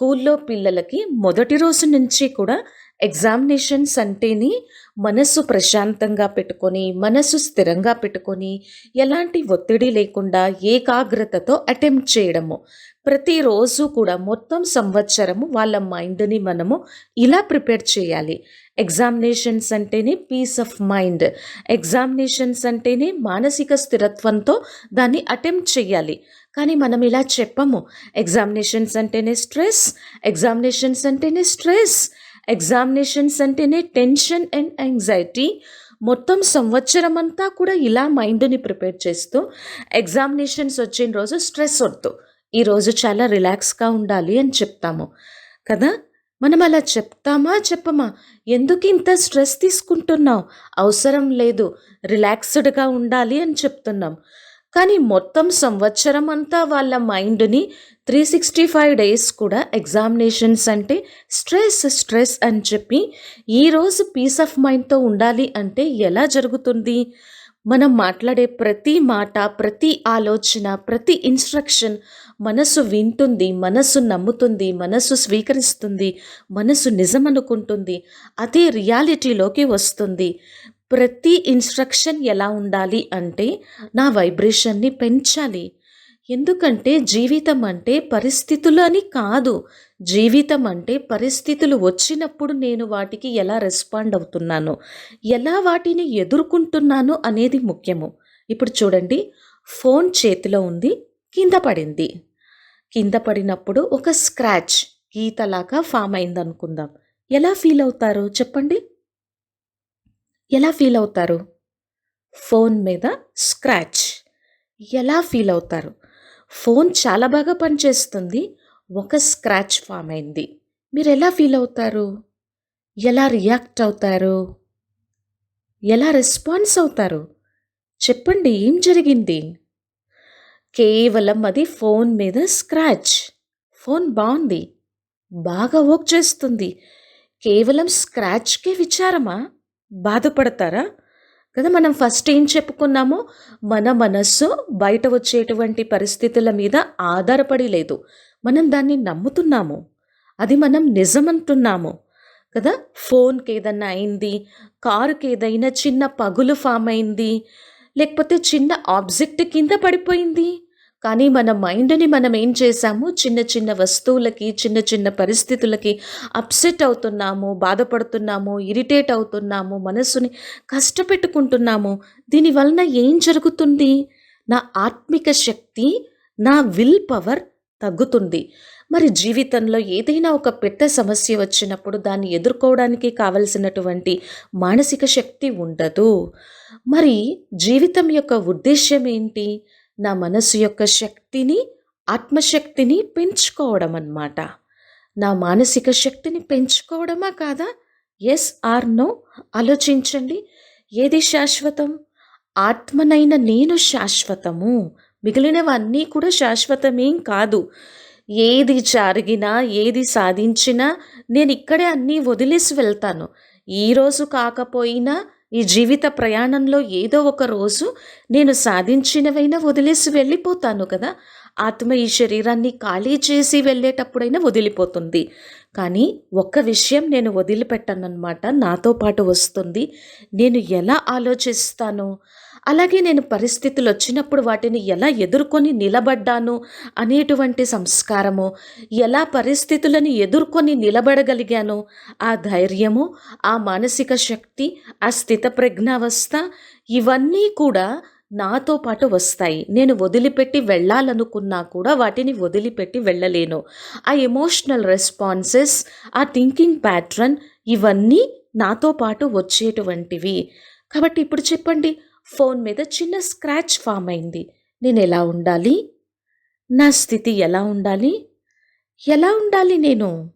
స్కూల్లో పిల్లలకి మొదటి రోజు నుంచి కూడా ఎగ్జామినేషన్స్ అంటేనే మనసు ప్రశాంతంగా పెట్టుకొని మనసు స్థిరంగా పెట్టుకొని ఎలాంటి ఒత్తిడి లేకుండా ఏకాగ్రతతో అటెంప్ట్ చేయడము. ప్రతిరోజు కూడా మొత్తం సంవత్సరము వాళ్ళ మైండ్ని మనము ఇలా ప్రిపేర్ చేయాలి. ఎగ్జామినేషన్స్ అంటేనే పీస్ ఆఫ్ మైండ్. ఎగ్జామినేషన్స్ అంటేనే మానసిక స్థిరత్వంతో దాన్ని అటెంప్ట్ చేయాలి. కానీ మనం ఇలా చెప్పము. ఎగ్జామినేషన్స్ అంటేనే స్ట్రెస్ ఎగ్జామినేషన్స్ అంటేనే స్ట్రెస్ ఎగ్జామినేషన్స్ అంటేనే టెన్షన్ అండ్ యాంగ్జైటీ మొత్తం సంవత్సరం అంతా కూడా ఇలా మైండ్ని ప్రిపేర్ చేస్తూ ఎగ్జామినేషన్స్ వచ్చిన రోజు స్ట్రెస్ వద్దు. ఈరోజు చాలా రిలాక్స్గా ఉండాలి అని చెప్తాము. కదా? మనం అలా చెప్తామా చెప్పమా? ఎందుకు ఇంత స్ట్రెస్ తీసుకుంటున్నావు? అవసరం లేదు రిలాక్స్డ్గా ఉండాలి అని చెప్తున్నాం. కానీ మొత్తం సంవత్సరం అంతా వాళ్ళ మైండ్ని త్రీ సిక్స్టీ ఫైవ్ డేస్ కూడా ఎగ్జామినేషన్స్ అంటే స్ట్రెస్ స్ట్రెస్ అని చెప్పి ఈరోజు పీస్ ఆఫ్ మైండ్తో ఉండాలి అంటే ఎలా జరుగుతుంది? మనం మాట్లాడే ప్రతి మాట ప్రతి ఆలోచన ప్రతి ఇన్స్ట్రక్షన్ మనసు వింటుంది మనసు నమ్ముతుంది మనసు స్వీకరిస్తుంది మనసు నిజం అనుకుంటుంది అదే రియాలిటీలోకి వస్తుంది. ప్రతి ఇన్స్ట్రక్షన్ ఎలా ఉండాలి అంటే నా వైబ్రేషన్ని పెంచాలి. ఎందుకంటే జీవితం అంటే పరిస్థితులు అని కాదు. జీవితం అంటే పరిస్థితులు వచ్చినప్పుడు నేను వాటికి ఎలా రెస్పాండ్ అవుతున్నాను? ఎలా వాటిని ఎదుర్కొంటున్నాను అనేది ముఖ్యము. ఇప్పుడు చూడండి. ఫోన్ చేతిలో ఉంది కింద పడింది. కింద పడినప్పుడు ఒక స్క్రాచ్ గీతలాగా ఫామ్ అయింది అనుకుందాం ఎలా ఫీల్ అవుతారు? చెప్పండి. ఎలా ఫీల్ అవుతారు? ఫోన్ మీద స్క్రాచ్. ఎలా ఫీల్ అవుతారు? ఫోన్ చాలా బాగా పనిచేస్తుంది. ఒక స్క్రాచ్ ఫామ్ అయింది. మీరు ఎలా ఫీల్ అవుతారు? ఎలా రియాక్ట్ అవుతారు? ఎలా రెస్పాన్స్ అవుతారు? చెప్పండి ఏం జరిగింది? కేవలం అది ఫోన్ మీద స్క్రాచ్. ఫోన్ బాగుంది. బాగా వర్క్ చేస్తుంది. కేవలం స్క్రాచ్కే విచారమా? బాధపడతారా? కదా మనం ఫస్ట్ ఏం చెప్పుకున్నామో మన మనస్సు బయట వచ్చేటువంటి పరిస్థితుల మీద ఆధారపడి లేదు. మనం దాన్ని నమ్ముతున్నాము. అది మనం నిజమంటున్నాము. కదా ఫోన్కి ఏదన్నా అయింది కారుకి ఏదైనా చిన్న పగులు ఫామ్ అయింది లేకపోతే చిన్న ఆబ్జెక్ట్ కింద పడిపోయింది. కానీ మన మైండ్ని మనం ఏం చేశాము? చిన్న చిన్న వస్తువులకి చిన్న చిన్న పరిస్థితులకి అప్సెట్ అవుతున్నాము బాధపడుతున్నాము ఇరిటేట్ అవుతున్నాము మనసుని కష్టపెట్టుకుంటున్నాము. దీనివలన ఏం జరుగుతుంది? నా ఆత్మిక శక్తి నా విల్ పవర్ తగ్గుతుంది. మరి జీవితంలో ఏదైనా ఒక పెద్ద సమస్య వచ్చినప్పుడు దాన్ని ఎదుర్కోవడానికి కావలసినటువంటి మానసిక శక్తి ఉండదు. మరి జీవితం యొక్క ఉద్దేశ్యం ఏంటి? నా మనసు యొక్క శక్తిని ఆత్మశక్తిని పెంచుకోవడం అన్నమాట. నా మానసిక శక్తిని పెంచుకోవడమా కాదా? ఎస్ ఆర్ నో ఆలోచించండి. ఏది శాశ్వతం? ఆత్మనైన నేను శాశ్వతము. మిగిలినవన్నీ కూడా శాశ్వతమేం కాదు. ఏది జరిగినా ఏది సాధించినా నేను ఇక్కడే అన్నీ వదిలేసి వెళ్తాను. ఈరోజు కాకపోయినా ఈ జీవిత ప్రయాణంలో ఏదో ఒక రోజు నేను సాధించినవైనా వదిలేసి వెళ్ళిపోతాను కదా. ఆత్మ ఈ శరీరాన్ని ఖాళీ చేసి వెళ్ళేటప్పుడైనా వదిలిపోతుంది. కానీ ఒక్క విషయం నేను వదిలిపెట్టానన్నమాట నాతో పాటు వస్తుంది. నేను ఎలా ఆలోచిస్తాను? అలాగే నేను పరిస్థితులు వచ్చినప్పుడు వాటిని ఎలా ఎదుర్కొని నిలబడ్డాను అనేటువంటి సంస్కారము ఎలా పరిస్థితులను ఎదుర్కొని నిలబడగలిగాను ఆ ధైర్యము ఆ మానసిక శక్తి ఆ స్థిత ప్రజ్ఞావస్థ ఇవన్నీ కూడా నాతో పాటు వస్తాయి. నేను వదిలిపెట్టి వెళ్ళాలనుకున్నా కూడా వాటిని వదిలిపెట్టి వెళ్ళలేను. ఆ ఎమోషనల్ రెస్పాన్సెస్ ఆ థింకింగ్ ప్యాట్రన్ ఇవన్నీ నాతో పాటు వచ్చేటువంటివి. కాబట్టి ఇప్పుడు చెప్పండి ఫోన్ మీద చిన్న స్క్రాచ్ ఫామ్ అయింది. నేను ఎలా ఉండాలి? నా స్థితి ఎలా ఉండాలి? ఎలా ఉండాలి నేను?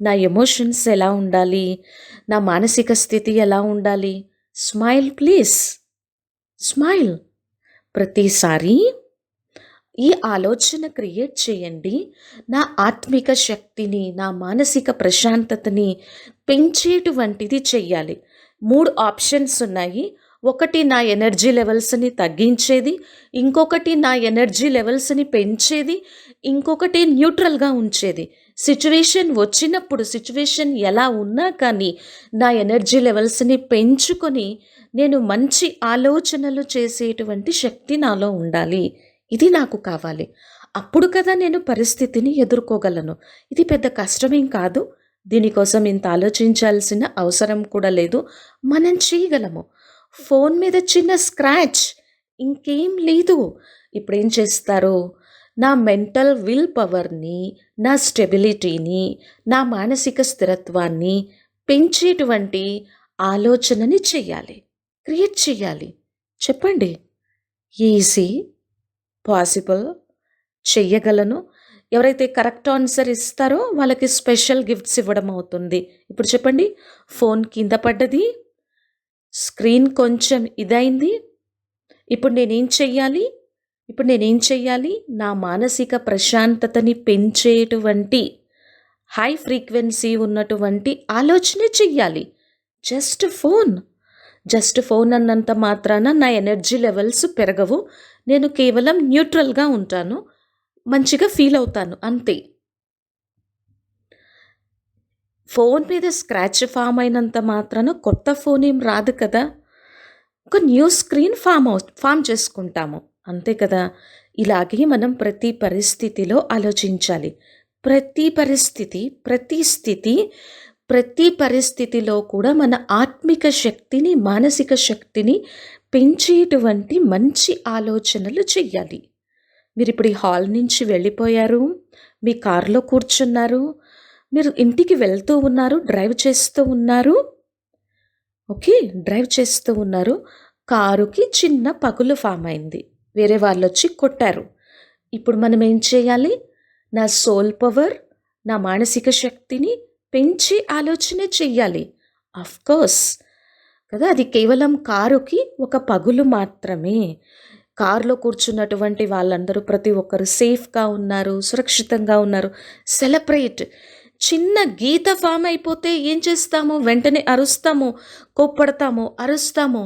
నా ఎమోషన్స్ ఎలా ఉండాలి? నా మానసిక స్థితి ఎలా ఉండాలి? Smile please smile. ప్రతిసారి ఈ ఆలోచన క్రియేట్ చేయండి. నా ఆత్మిక శక్తిని నా మానసిక ప్రశాంతతని పెంచేటువంటిది చెయ్యాలి మూడు ఆప్షన్స్ ఉన్నాయి. ఒకటి నా ఎనర్జీ లెవెల్స్ని తగ్గించేది ఇంకొకటి నా ఎనర్జీ లెవెల్స్ని పెంచేది ఇంకొకటి న్యూట్రల్గా ఉంచేది. సిచ్యువేషన్ వచ్చినప్పుడు సిచ్యువేషన్ ఎలా ఉన్నా కానీ నా ఎనర్జీ లెవెల్స్ని పెంచుకొని నేను మంచి ఆలోచనలు చేసేటువంటి శక్తి నాలో ఉండాలి. ఇది నాకు కావాలి. అప్పుడు కదా నేను పరిస్థితిని ఎదుర్కోగలను. ఇది పెద్ద కష్టమేం కాదు. దీనికోసం ఇంత ఆలోచించాల్సిన అవసరం కూడా లేదు. మనం చేయగలము. ఫోన్ మీద చిన్న స్క్రాచ్. ఇంకేం లేదు. ఇప్పుడు ఏం చేస్తారు? నా మెంటల్ విల్ పవర్ని నా స్టెబిలిటీని నా మానసిక స్థిరత్వాన్ని పెంచేటువంటి ఆలోచనని చెయ్యాలి. క్రియేట్ చేయాలి చెప్పండి. ఈజీ. పాసిబుల్. చెయ్యగలను. ఎవరైతే కరెక్ట్ ఆన్సర్ ఇస్తారో వాళ్ళకి స్పెషల్ గిఫ్ట్స్ ఇవ్వడం అవుతుంది. ఇప్పుడు చెప్పండి. ఫోన్ కింద పడ్డది. స్క్రీన్ కొంచెం ఇదైంది. ఇప్పుడు నేనేం చెయ్యాలి? ఇప్పుడు నేనేం చెయ్యాలి? నా మానసిక ప్రశాంతతని పెంచేటువంటి హై ఫ్రీక్వెన్సీ ఉన్నటువంటి ఆలోచనే చెయ్యాలి. Just phone. జస్ట్ ఫోన్ అన్నంత మాత్రాన నా ఎనర్జీ లెవెల్స్ పెరగవు. నేను కేవలం న్యూట్రల్గా ఉంటాను. మంచిగా ఫీల్ అవుతాను. అంతే. ఫోన్ మీద స్క్రాచ్ ఫామ్ అయినంత మాత్రాన కొత్త ఫోన్ ఏం రాదు కదా. ఒక న్యూ స్క్రీన్ ఫామ్ అవు ఫామ్ చేసుకుంటాము. అంతే కదా. ఇలాగే మనం ప్రతి పరిస్థితిలో ఆలోచించాలి. ప్రతి పరిస్థితి ప్రతి స్థితి ప్రతి పరిస్థితిలో కూడా మన ఆత్మిక శక్తిని మానసిక శక్తిని పెంచేటువంటి మంచి ఆలోచనలు చెయ్యాలి. మీరు ఇప్పుడు ఈ హాల్ నుంచి వెళ్ళిపోయారు. మీ కారులో కూర్చున్నారు. మీరు ఇంటికి వెళ్తూ ఉన్నారు డ్రైవ్ చేస్తూ ఉన్నారు. ఓకే డ్రైవ్ చేస్తూ ఉన్నారు. కారుకి చిన్న పగులు ఫామ్ అయింది. వేరే వాళ్ళు వచ్చి కొట్టారు. ఇప్పుడు మనం ఏం చేయాలి? నా సోల్ పవర్ నా మానసిక శక్తిని పెంచి ఆలోచన చెయ్యాలి. కోర్స్ కదా అది కేవలం కారుకి ఒక పగులు మాత్రమే. కారులో కూర్చున్నటువంటి వాళ్ళందరూ ప్రతి ఒక్కరు సేఫ్గా ఉన్నారు సురక్షితంగా ఉన్నారు. సెలబ్రేట్ చిన్న గీత ఫామ్ అయిపోతే ఏం చేస్తాము? వెంటనే అరుస్తాము కోప్పడతాము అరుస్తాము.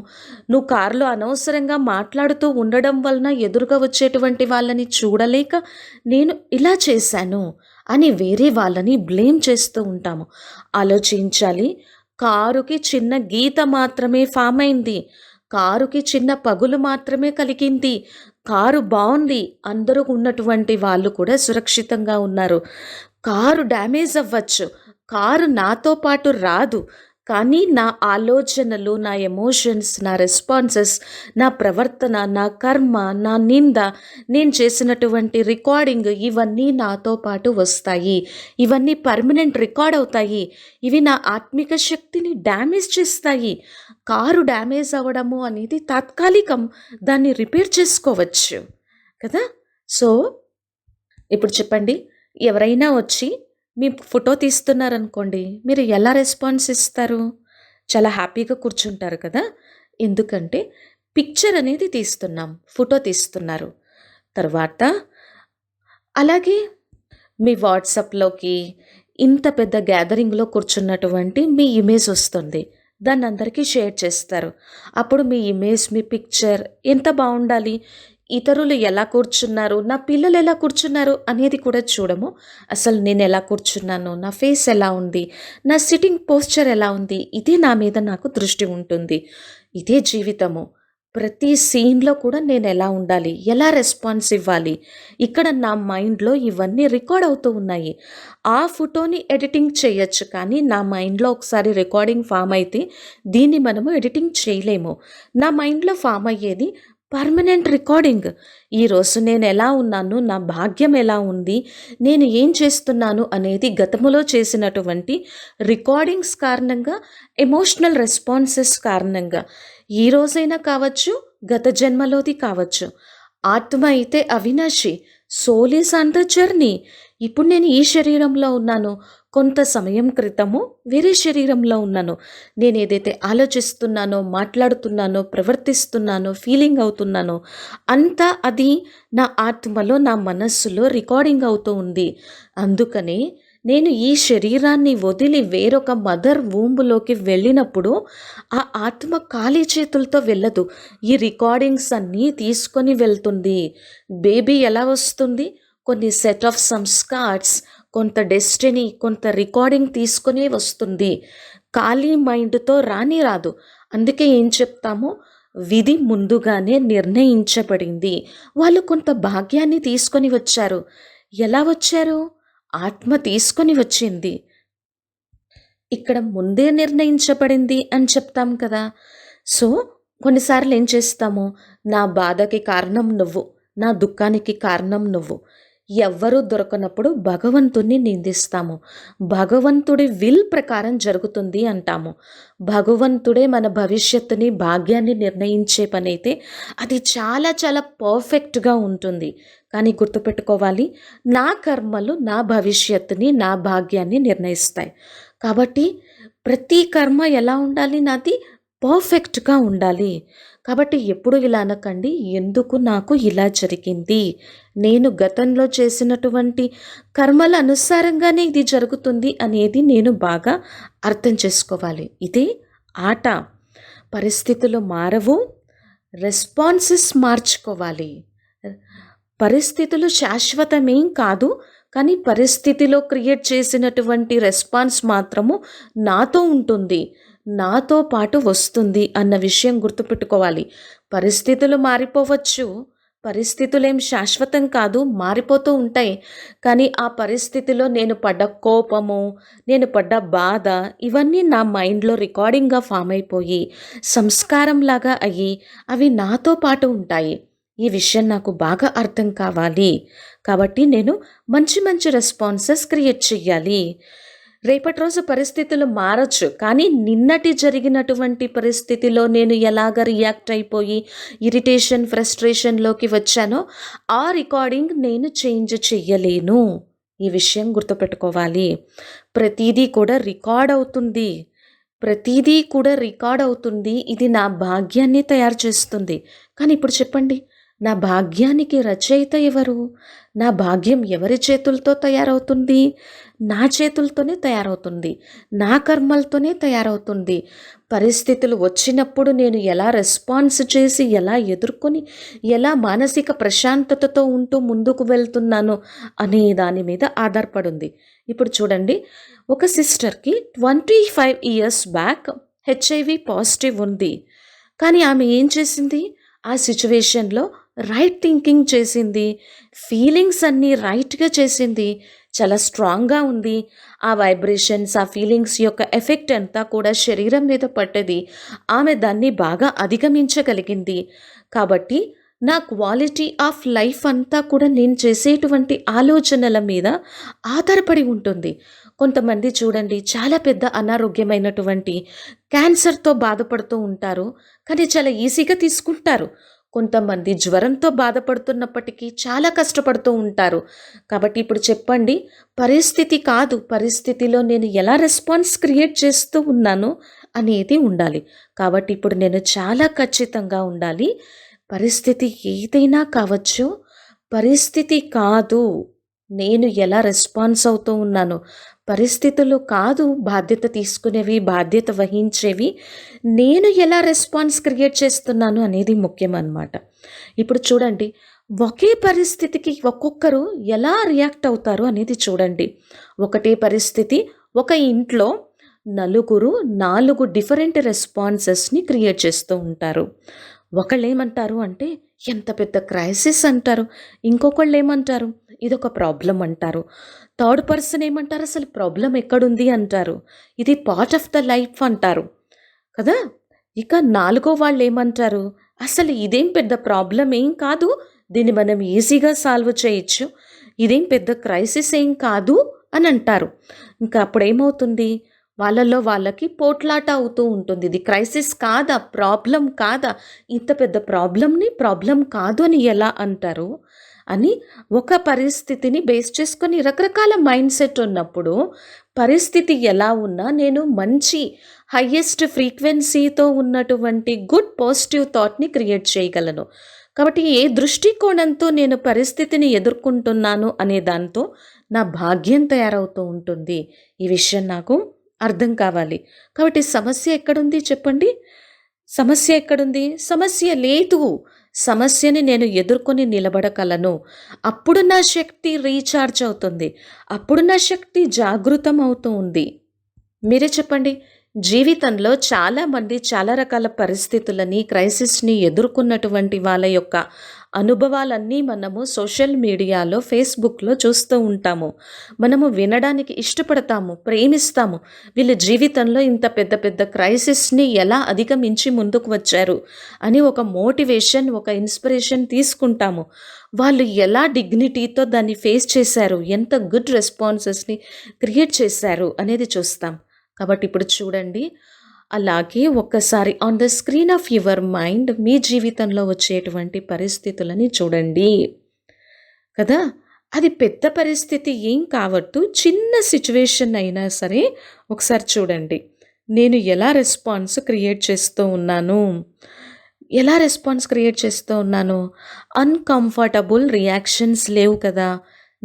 నువ్వు కారులో అనవసరంగా మాట్లాడుతూ ఉండడం వలన ఎదురుగా వచ్చేటువంటి వాళ్ళని చూడలేక నేను ఇలా చేశాను అని వేరే వాళ్ళని బ్లేమ్ చేస్తూ ఉంటాము. ఆలోచించాలి కారుకి చిన్న గీత మాత్రమే ఫామ్ అయింది. కారుకి చిన్న పగులు మాత్రమే కలిగింది. కారు బాగుంది అందరూ ఉన్నటువంటి వాళ్ళు కూడా సురక్షితంగా ఉన్నారు. కారు డ్యామేజ్ అవ్వచ్చు. కారు నాతో పాటు రాదు. కానీ నా ఆలోచనలు నా ఎమోషన్స్ నా రెస్పాన్సెస్ నా ప్రవర్తన నా కర్మ నా నింద నేను చేసినటువంటి రికార్డింగ్ ఇవన్నీ నాతో పాటు వస్తాయి. ఇవన్నీ పర్మనెంట్ రికార్డ్ అవుతాయి. ఇవి నా ఆత్మిక శక్తిని డ్యామేజ్ చేస్తాయి. కారు డ్యామేజ్ అవ్వడము అనేది తాత్కాలికం. దాన్ని రిపేర్ చేసుకోవచ్చు. కదా? సో ఇప్పుడు చెప్పండి. ఎవరైనా వచ్చి మీ ఫోటో తీస్తున్నారనుకోండి మీరు ఎలా రెస్పాన్స్ ఇస్తారు? చాలా హ్యాపీగా కూర్చుంటారు కదా? ఎందుకంటే పిక్చర్ అనేది తీస్తున్నాం ఫోటో తీస్తున్నారు. తర్వాత అలాగే మీ వాట్సాప్లోకి ఇంత పెద్ద గ్యాదరింగ్లో కూర్చున్నటువంటి మీ ఇమేజ్ వస్తుంది దాన్ని అందరికీ షేర్ చేస్తారు. అప్పుడు మీ ఇమేజ్ మీ పిక్చర్ ఎంత బాగుండాలి? ఇతరులు ఎలా కూర్చున్నారు? నా పిల్లలు ఎలా కూర్చున్నారు అనేది కూడా చూడము. అసలు నేను ఎలా కూర్చున్నాను? నా ఫేస్ ఎలా ఉంది? నా సిట్టింగ్ పోస్చర్ ఎలా ఉంది? ఇదే నా మీద నాకు దృష్టి ఉంటుంది. ఇదే జీవితము. ప్రతి సీన్లో కూడా నేను ఎలా ఉండాలి? ఎలా రెస్పాన్స్ ఇవ్వాలి? ఇక్కడ నా మైండ్లో ఇవన్నీ రికార్డ్ అవుతూ ఉన్నాయి. ఆ ఫోటోని ఎడిటింగ్ చేయొచ్చు కానీ నా మైండ్లో ఒకసారి రికార్డింగ్ ఫామ్ అయితే దీన్ని మనము ఎడిటింగ్ చేయలేము. నా మైండ్లో ఫామ్ అయ్యేది పర్మనెంట్ రికార్డింగ్. ఈరోజు నేను ఎలా ఉన్నాను నా భాగ్యం ఎలా ఉంది నేను ఏం చేస్తున్నాను అనేది గతములో చేసినటువంటి రికార్డింగ్స్ కారణంగా ఎమోషనల్ రెస్పాన్సెస్ కారణంగా. ఈ రోజైనా కావచ్చు గత జన్మలోది కావచ్చు. ఆత్మ అయితే Avinashi soul is on the journey. ఇప్పుడు నేను ఈ శరీరంలో ఉన్నాను కొంత సమయం క్రితము వేరే శరీరంలో ఉన్నాను. నేను ఏదైతే ఆలోచిస్తున్నానో మాట్లాడుతున్నానో ప్రవర్తిస్తున్నానో ఫీలింగ్ అవుతున్నానో అంతా అది నా ఆత్మలో నా మనస్సులో రికార్డింగ్ అవుతూ ఉంది. అందుకనే నేను ఈ శరీరాన్ని వదిలి వేరొక మదర్ వూంబులోకి వెళ్ళినప్పుడు ఆ ఆత్మ ఖాళీ చేతులతో వెళ్ళదు. ఈ రికార్డింగ్స్ అన్నీ తీసుకొని వెళ్తుంది. బేబీ ఎలా వస్తుంది? కొన్ని సెట్ ఆఫ్ సంస్కార్స్ కొంత డెస్టినీ కొంత రికార్డింగ్ తీసుకొని వస్తుంది. ఖాళీ మైండ్తో రాని రాదు. అందుకే ఏం చెప్తాము విధి ముందుగానే నిర్ణయించబడింది. వాళ్ళు కొంత భాగ్యాన్ని తీసుకొని వచ్చారు. ఎలా వచ్చారు? ఆత్మ తీసుకొని వచ్చింది. ఇక్కడ ముందే నిర్ణయించబడింది అని చెప్తాం కదా. సో కొన్నిసార్లు ఏం చేస్తాము? నా బాధకి కారణం నువ్వు. నా దుఃఖానికి కారణం నువ్వు. ఎవ్వరూ దొరకనప్పుడు భగవంతుణ్ణి నిందిస్తాము. భగవంతుడి విల్ ప్రకారం జరుగుతుంది అంటాము. భగవంతుడే మన భవిష్యత్తుని భాగ్యాన్ని నిర్ణయించే పని అయితే అది చాలా చాలా పర్ఫెక్ట్గా ఉంటుంది. కానీ గుర్తుపెట్టుకోవాలి నా కర్మలు నా భవిష్యత్తుని నా భాగ్యాన్ని నిర్ణయిస్తాయి. కాబట్టి ప్రతి కర్మ ఎలా ఉండాలి నాది? పర్ఫెక్ట్గా ఉండాలి. కాబట్టి ఎప్పుడు ఇలా అనకండి. ఎందుకు నాకు ఇలా జరిగింది? నేను గతంలో చేసినటువంటి కర్మల అనుసారంగానే ఇది జరుగుతుంది అనేది నేను బాగా అర్థం చేసుకోవాలి. ఇదే ఆట. పరిస్థితులు మారవు. రెస్పాన్సెస్ మార్చుకోవాలి. పరిస్థితులు శాశ్వతమేం కాదు. కానీ పరిస్థితిలో క్రియేట్ చేసినటువంటి రెస్పాన్స్ మాత్రము నాతో ఉంటుంది. నాతో పాటు వస్తుంది అన్న విషయం గుర్తుపెట్టుకోవాలి. పరిస్థితులు మారిపోవచ్చు. పరిస్థితులేం శాశ్వతం కాదు మారిపోతూ ఉంటాయి. కానీ ఆ పరిస్థితిలో నేను పడ్డ కోపము నేను పడ్డ బాధ ఇవన్నీ నా మైండ్లో రికార్డింగ్గా ఫామ్ అయిపోయి సంస్కారంలాగా అయ్యి అవి నాతో పాటు ఉంటాయి. ఈ విషయం నాకు బాగా అర్థం కావాలి. కాబట్టి నేను మంచి మంచి రెస్పాన్సెస్ క్రియేట్ చెయ్యాలి. రేపటి రోజు పరిస్థితులు మారచ్చు కానీ నిన్నటి జరిగినటువంటి పరిస్థితిలో నేను ఎలాగ రియాక్ట్ అయిపోయి ఇరిటేషన్ ఫ్రస్ట్రేషన్లోకి వచ్చానో ఆ రికార్డింగ్ నేను చేంజ్ చెయ్యలేను. ఈ విషయం గుర్తుపెట్టుకోవాలి. ప్రతిదీ కూడా రికార్డ్ అవుతుంది. ప్రతిదీ కూడా రికార్డ్ అవుతుంది. ఇది నా భాగ్యాన్ని తయారు చేస్తుంది. కానీ ఇప్పుడు చెప్పండి నా భాగ్యానికి రచయిత ఎవరు? నా భాగ్యం ఎవరి చేతులతో తయారవుతుంది? నా చేతులతోనే తయారవుతుంది నా కర్మలతోనే తయారవుతుంది. పరిస్థితులు వచ్చినప్పుడు నేను ఎలా రెస్పాన్స్ చేసి ఎలా ఎదుర్కొని ఎలా మానసిక ప్రశాంతతతో ఉంటూ ముందుకు వెళ్తున్నాను అనే దాని మీద ఆధారపడింది. ఇప్పుడు చూడండి ఒక సిస్టర్కి twenty five years back HIV positive ఉంది. కానీ ఆమె ఏం చేసింది? ఆ సిచ్యువేషన్లో రైట్ థింకింగ్ చేసింది ఫీలింగ్స్ అన్నీ రైట్గా చేసింది చాలా స్ట్రాంగ్గా ఉంది. ఆ వైబ్రేషన్స్ ఆ ఫీలింగ్స్ యొక్క ఎఫెక్ట్ అంతా కూడా శరీరం మీద పట్టది ఆమె దాన్ని బాగా అధిగమించగలిగింది. కాబట్టి నా క్వాలిటీ ఆఫ్ లైఫ్ అంతా కూడా నేను చేసేటువంటి ఆలోచనల మీద ఆధారపడి ఉంటుంది. కొంతమంది చూడండి చాలా పెద్ద అనారోగ్యమైనటువంటి క్యాన్సర్తో బాధపడుతూ ఉంటారు. కానీ చాలా ఈజీగా తీసుకుంటారు. కొంతమంది జ్వరంతో బాధపడుతున్నప్పటికీ చాలా కష్టపడుతూ ఉంటారు. కాబట్టి ఇప్పుడు చెప్పండి పరిస్థితి కాదు పరిస్థితిలో నేను ఎలా రెస్పాన్స్ క్రియేట్ చేస్తూ ఉన్నాను అనేది ఉండాలి. కాబట్టి ఇప్పుడు నేను చాలా ఖచ్చితంగా ఉండాలి. పరిస్థితి ఏదైనా కావచ్చు పరిస్థితి కాదు. నేను ఎలా రెస్పాన్స్ అవుతూ ఉన్నాను పరిస్థితులు కాదు బాధ్యత తీసుకునేవి బాధ్యత వహించేవి. నేను ఎలా రెస్పాన్స్ క్రియేట్ చేస్తున్నాను అనేది ముఖ్యం అన్నమాట ఇప్పుడు చూడండి ఒకే పరిస్థితికి ఒక్కొక్కరు ఎలా రియాక్ట్ అవుతారు అనేది చూడండి. ఒకటే పరిస్థితి ఒక ఇంట్లో నలుగురు నాలుగు డిఫరెంట్ రెస్పాన్సెస్ని క్రియేట్ చేస్తూ ఉంటారు. ఒకళ్ళు ఏమంటారు అంటే ఎంత పెద్ద క్రైసిస్ అంటారు. ఇంకొకళ్ళు ఏమంటారు ఇదొక ప్రాబ్లం అంటారు. థర్డ్ పర్సన్ ఏమంటారు? అసలు ప్రాబ్లం ఎక్కడుంది అంటారు. ఇది పార్ట్ ఆఫ్ ద లైఫ్ అంటారు. కదా? ఇక నాలుగో వాళ్ళు ఏమంటారు? అసలు ఇదేం పెద్ద ప్రాబ్లం ఏం కాదు? దీన్ని మనం ఈజీగా సాల్వ్ చేయొచ్చు. ఇదేం పెద్ద క్రైసిస్ ఏం కాదు అని అంటారు. ఇంకా అప్పుడు ఏమవుతుంది వాళ్ళల్లో వాళ్ళకి పోట్లాట అవుతూ ఉంటుంది. ఇది క్రైసిస్ కాదా? ప్రాబ్లం కాదా? ఇంత పెద్ద ప్రాబ్లంని ప్రాబ్లం కాదు అని ఎలా అంటారు? అని ఒక పరిస్థితిని బేస్ చేసుకొని రకరకాల మైండ్ సెట్ ఉన్నప్పుడు పరిస్థితి ఎలా ఉన్నా నేను మంచి హయ్యెస్ట్ ఫ్రీక్వెన్సీతో ఉన్నటువంటి గుడ్ పాజిటివ్ థాట్ని క్రియేట్ చేయగలను. కాబట్టి ఏ దృష్టికోణంతో నేను పరిస్థితిని ఎదుర్కొంటున్నాను అనే దాంతో నా భాగ్యం తయారవుతూ ఉంటుంది. ఈ విషయం నాకు అర్థం కావాలి. కాబట్టి సమస్య ఎక్కడుంది చెప్పండి? సమస్య ఎక్కడుంది? సమస్య లేదు. సమస్యని నేను ఎదుర్కొని నిలబడగలను. అప్పుడు నా శక్తి రీఛార్జ్ అవుతుంది. అప్పుడు నా శక్తి జాగృతం అవుతూ ఉంది. మీరే చెప్పండి జీవితంలో చాలామంది చాలా రకాల పరిస్థితులని క్రైసిస్ని ఎదుర్కొన్నటువంటి వాళ్ళ యొక్క అనుభవాలన్నీ మనము సోషల్ మీడియాలో ఫేస్బుక్లో చూస్తూ ఉంటాము. మనము వినడానికి ఇష్టపడతాము ప్రేమిస్తాము. వీళ్ళ జీవితంలో ఇంత పెద్ద పెద్ద క్రైసిస్ని ఎలా అధిగమించి ముందుకు వచ్చారు అని ఒక మోటివేషన్ ఒక ఇన్స్పిరేషన్ తీసుకుంటాము. వాళ్ళు ఎలా డిగ్నిటీతో దాన్ని ఫేస్ చేశారు ఎంత గుడ్ రెస్పాన్సెస్ని క్రియేట్ చేశారు అనేది చూస్తాం. కాబట్టి ఇప్పుడు చూడండి అలాగే ఒక్కసారి on the screen of your mind మీ జీవితంలో వచ్చేటువంటి పరిస్థితులని చూడండి. కదా? అది పెద్ద పరిస్థితి ఏం కావద్దు. చిన్న సిచ్యువేషన్ అయినా సరే ఒకసారి చూడండి. నేను ఎలా రెస్పాన్స్ క్రియేట్ చేస్తూ ఉన్నాను? ఎలా రెస్పాన్స్ క్రియేట్ చేస్తూ ఉన్నాను? అన్కంఫర్టబుల్ రియాక్షన్స్ లేవు కదా.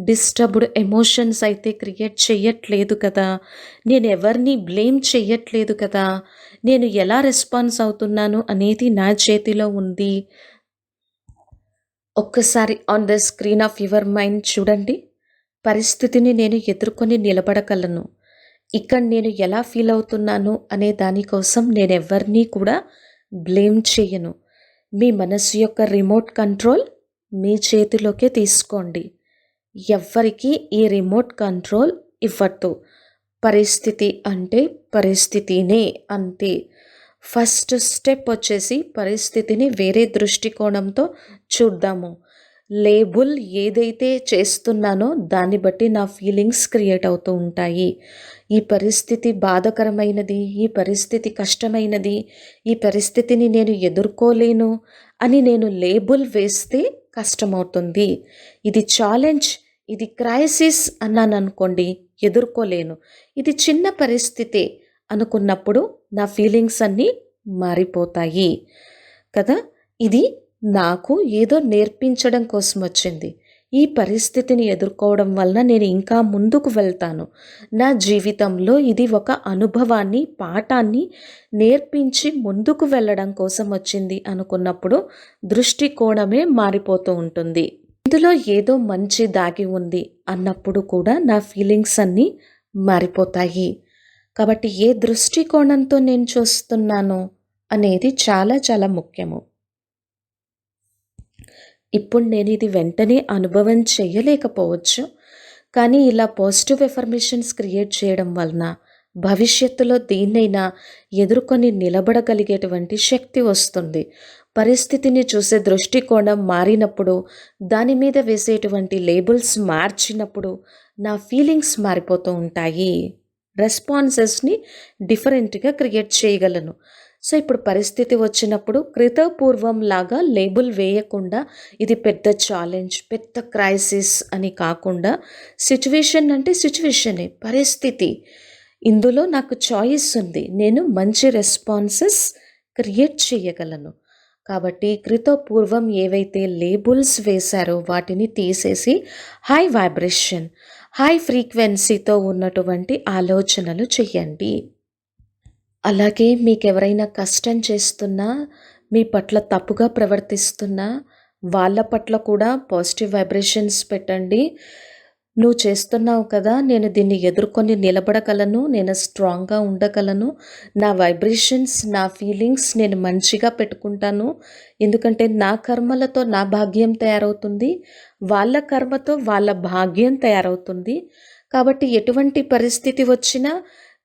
డిస్టర్బ్డ్ ఎమోషన్స్ అయితే క్రియేట్ చెయ్యట్లేదు కదా. నేను ఎవరిని బ్లేమ్ చెయ్యట్లేదు కదా. నేను ఎలా రెస్పాన్స్ అవుతున్నాను అనేది నా చేతిలో ఉంది. ఒక్కసారి on the screen of your mind చూడండి. పరిస్థితిని నేను ఎదుర్కొని నిలబడగలను. ఇక్కడ నేను ఎలా ఫీల్ అవుతున్నాను అనే దానికోసం నేను ఎవరిని కూడా బ్లేమ్ చేయను మీ మనసు యొక్క రిమోట్ కంట్రోల్ మీ చేతిలోకే తీసుకోండి. ఎవ్వరికీ ఈ రిమోట్ కంట్రోల్ ఇవ్వద్దు. పరిస్థితి అంటే పరిస్థితినే అంతే. ఫస్ట్ స్టెప్ వచ్చేసి పరిస్థితిని వేరే దృష్టికోణంతో చూద్దాము. లేబుల్ ఏదైతే చేస్తున్నానో దాన్ని బట్టి నా ఫీలింగ్స్ క్రియేట్ అవుతూ ఉంటాయి. ఈ పరిస్థితి బాధకరమైనది ఈ పరిస్థితి కష్టమైనది ఈ పరిస్థితిని నేను ఎదుర్కోలేను అని నేను లేబుల్ వేస్తే కష్టమవుతుంది. ఇది ఛాలెంజ్ ఇది క్రైసిస్ అన్నాను అనుకోండి ఎదుర్కోలేను. ఇది చిన్న పరిస్థితే అనుకున్నప్పుడు నా ఫీలింగ్స్ అన్నీ మారిపోతాయి. కదా? ఇది నాకు ఏదో నేర్పించడం కోసం వచ్చింది. ఈ పరిస్థితిని ఎదుర్కోవడం వలన నేను ఇంకా ముందుకు వెళ్తాను. నా జీవితంలో ఇది ఒక అనుభవాన్ని పాఠాన్ని నేర్పించి ముందుకు వెళ్ళడం కోసం వచ్చింది అనుకున్నప్పుడు దృష్టికోణమే మారిపోతూ ఉంటుంది. ఇందులో ఏదో మంచి దాగి ఉంది అన్నప్పుడు కూడా నా ఫీలింగ్స్ అన్నీ మారిపోతాయి. కాబట్టి ఏ దృష్టికోణంతో నేను చూస్తున్నాను అనేది చాలా చాలా ముఖ్యము. ఇప్పుడు నేను ఇది వెంటనే అనుభవం చేయలేకపోవచ్చు. కానీ ఇలా పాజిటివ్ ఎఫర్మేషన్స్ క్రియేట్ చేయడం వలన భవిష్యత్తులో దేన్నైనా ఎదుర్కొని నిలబడగలిగేటువంటి శక్తి వస్తుంది. పరిస్థితిని చూసే దృష్టికోణం మారినప్పుడు దాని మీద వేసేటువంటి లేబుల్స్ మార్చినప్పుడు నా ఫీలింగ్స్ మారిపోతూ ఉంటాయి. రెస్పాన్సెస్ని డిఫరెంట్గా క్రియేట్ చేయగలను. సో ఇప్పుడు పరిస్థితి వచ్చినప్పుడు క్రితపూర్వం లాగా లేబుల్ వేయకుండా ఇది పెద్ద ఛాలెంజ్ పెద్ద క్రైసిస్ అని కాకుండా సిచ్యువేషన్ అంటే సిచ్యువేషనే పరిస్థితి. ఇందులో నాకు చాయిస్ ఉంది. నేను మంచి రెస్పాన్సెస్ క్రియేట్ చేయగలను. కాబట్టి కృతపూర్వం ఏవైతే లేబుల్స్ వేశారో వాటిని తీసేసి హై వైబ్రేషన్ హై ఫ్రీక్వెన్సీతో ఉన్నటువంటి ఆలోచనలు చెయ్యండి అలాగే మీకు ఎవరైనా కష్టం చేస్తున్నా మీ పట్ల తప్పుగా ప్రవర్తిస్తున్నా వాళ్ళ పట్ల కూడా పాజిటివ్ వైబ్రేషన్స్ పెట్టండి. నువ్వు చేస్తున్నావు కదా నేను దీన్ని ఎదుర్కొని నిలబడగలను నేను స్ట్రాంగ్గా ఉండగలను. నా వైబ్రేషన్స్ నా ఫీలింగ్స్ నేను మంచిగా పెట్టుకుంటాను. ఎందుకంటే నా కర్మలతో నా భాగ్యం తయారవుతుంది వాళ్ళ కర్మతో వాళ్ళ భాగ్యం తయారవుతుంది. కాబట్టి ఎటువంటి పరిస్థితి వచ్చినా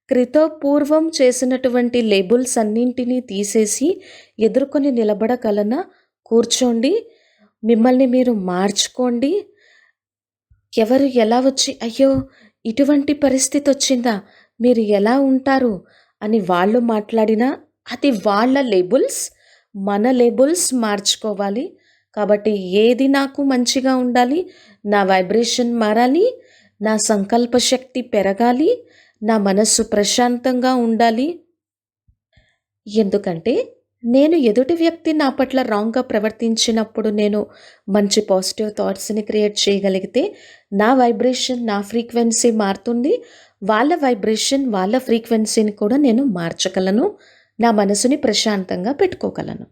క్రితపూర్వం చేసినటువంటి లేబుల్స్ అన్నింటినీ తీసేసి ఎదుర్కొని నిలబడగలన? కూర్చోండి. మిమ్మల్ని మీరు మార్చుకోండి. ఎవరు ఎలా వచ్చి అయ్యో ఇటువంటి పరిస్థితి వచ్చిందా? మీరు ఎలా ఉంటారు? అని వాళ్ళు మాట్లాడినా అది వాళ్ళ లేబుల్స్ మన లేబుల్స్ మార్చుకోవాలి. కాబట్టి ఏది నాకు మంచిగా ఉండాలి నా వైబ్రేషన్ మారాలి నా సంకల్ప శక్తి పెరగాలి నా మనస్సు ప్రశాంతంగా ఉండాలి ఎందుకంటే నేను ఎదుటి వ్యక్తి నా పట్ల రాంగ్‌గా ప్రవర్తించినప్పుడు నేను మంచి పాజిటివ్ థాట్స్‌ని క్రియేట్ చేయగలిగితే నా వైబ్రేషన్, నా ఫ్రీక్వెన్సీ మారుతుంది. వాళ్ళ వైబ్రేషన్, వాళ్ళ ఫ్రీక్వెన్సీని కూడా నేను మార్చగలను. నా మనసుని ప్రశాంతంగా పెట్టుకోగలను.